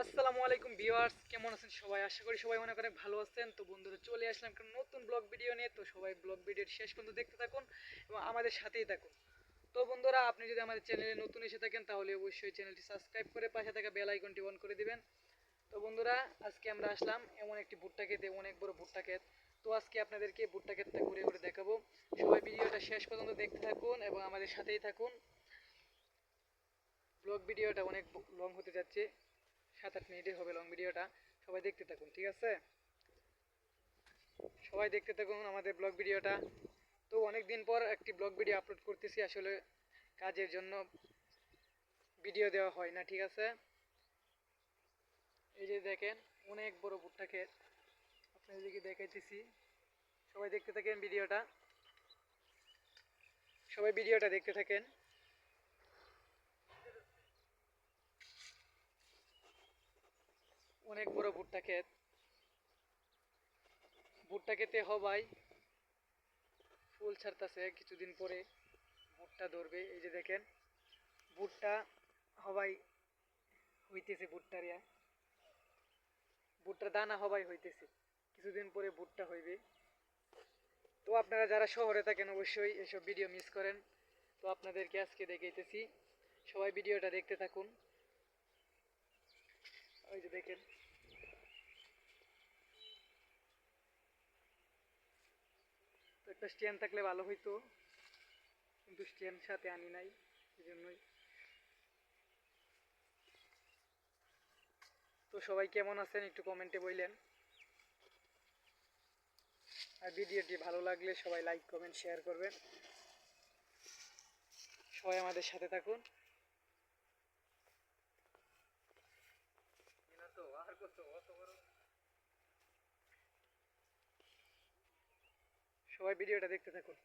আসসালামু আলাইকুম ভিউয়ার্স, কেমন আছেন সবাই? আশা করি সবাই অনেক অনেক ভালো আছেন। তো বন্ধুরা, চলে আসলাম একটা নতুন ব্লগ ভিডিও নিয়ে। তো সবাই ব্লগ ভিডিওর শেষ পর্যন্ত দেখতে থাকুন এবং আমাদের সাথেই থাকুন। তো বন্ধুরা, আপনি যদি আমাদের চ্যানেলে নতুন এসে থাকেন, তাহলে অবশ্যই চ্যানেলটি সাবস্ক্রাইব করে পাশে থাকা বেল আইকনটি অন করে দিবেন। তো বন্ধুরা, আজকে আমরা আসলাম এমন একটি ভুট্টা খেতে অনেক বড় ভুট্টা খেত তো আজকে আপনাদেরকে ভুট্টা ক্ষেতটা ঘুরে ঘুরে দেখাবো। সবাই ভিডিওটা শেষ পর্যন্ত দেখতে থাকুন এবং আমাদের সাথেই থাকুন। ব্লগ ভিডিওটা অনেক লং হতে যাচ্ছে। সাত আট মিনিটের হবে লং ভিডিওটা সবাই দেখতে থাকুন, ঠিক আছে? সবাই দেখতে থাকুন আমাদের ব্লগ ভিডিওটা তো অনেক দিন পর একটি ব্লগ ভিডিও আপলোড করতেছি, আসলে কাজের জন্য ভিডিও দেওয়া হয় না, ঠিক আছে? এই যে দেখেন, অনেক বড় ভুট্টা ক্ষেত। আপনাদেরকে দেখাইতেছি। সবাই দেখতে থাকেন ভিডিওটা সবাই ভিডিওটা দেখতে থাকেন। অনেক বড় ভুট্টা ক্ষেত। ভুট্টা খেতে হবাই ফুল ছাড়তেছে কিছুদিন পরে ভুট্টা ধরবে। এই যে দেখেন, ভুট্টা হবাই হইতেছে ভুট্টারিয়া ভুট্টার দানা হবাই হইতেছে। কিছুদিন পরে ভুট্টা হইবে। তো আপনারা যারা শহরে থাকেন অবশ্যই এসব ভিডিও মিস করেন। তো আপনাদেরকে আজকে দেখাইতেছি। সবাই ভিডিওটা দেখতে থাকুন। ওই যে দেখেন একটা স্ট্যান্ড থাকলে ভালো হইতো। কিন্তু স্ট্যান্ড সাথে আনি নাই এই জন্যই তো সবাই কেমন আছেন একটু কমেন্টে বললেন। আর ভিডিওটি ভালো লাগলে সবাই লাইক, কমেন্ট, শেয়ার করবেন। সবাই আমাদের সাথে থাকুন। সবাই ভিডিওটা দেখতে থাকুন।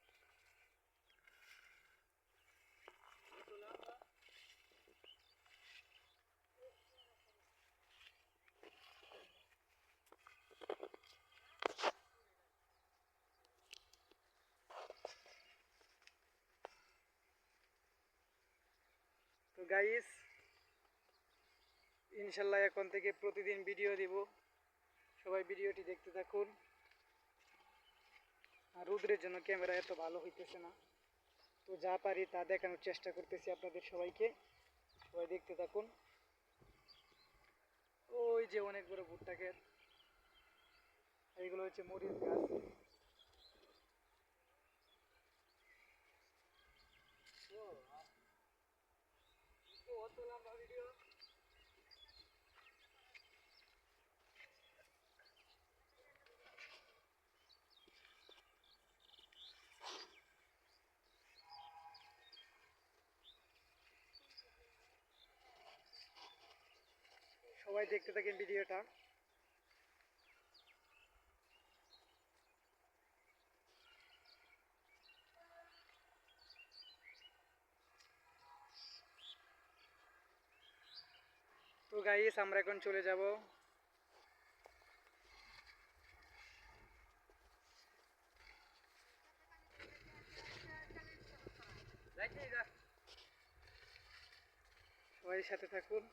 তো গাইস ইনশাল্লাহ এখন থেকে প্রতিদিন ভিডিও দিব। সবাই ভিডিওটি দেখতে থাকুন। আর রোদ্রের জন্য ক্যামেরা এত ভালো হইতেছে না। তো যা পারি তা দেখানোর চেষ্টা করতেছি আপনাদের সবাইকে। সবাই দেখতে থাকুন। ওই যে অনেক বড় ভুট্টা ক্ষেত এইগুলো হচ্ছে মরিচ গাছ। অত ভিডিও সবাই দেখতে থাকেন ভিডিওটা। তো গাইস আমরা এখন চলে যাব। সবাই সাথে থাকুন।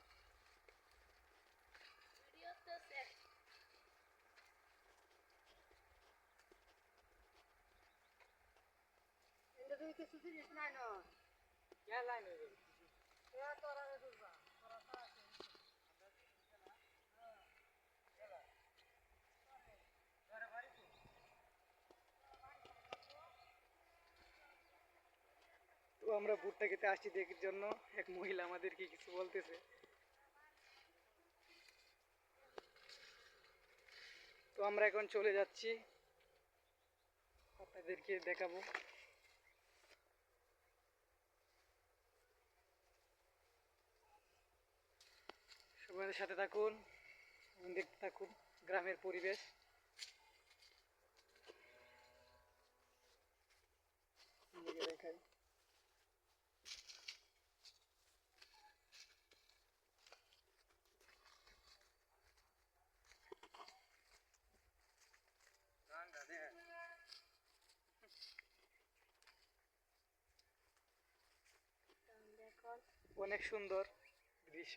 তুই কিছু জিনিস তো আমরা ভুট্টা খেতে আসছি দেখির জন্য। এক মহিলা আমাদেরকে কিছু বলতেছে। তো আমরা এখন চলে যাচ্ছি। আপনাদেরকে দেখাবো। সবাই সাথে থাকুন দেখতে থাকুন গ্রামের পরিবেশ। দেখাই অনেক সুন্দর দৃশ্য।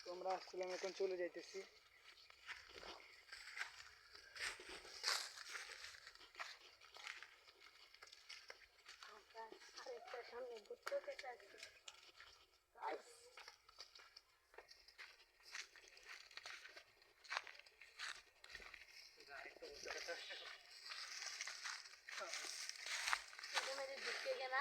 তো আমরা আসছিলাম এখন চলে যাইতেছি। আরেকটা সামনে ঘুরতে যেতে আছে এটা মেরে ঢুকে গেলে আসবে এটা কিছু কিছু না সবাই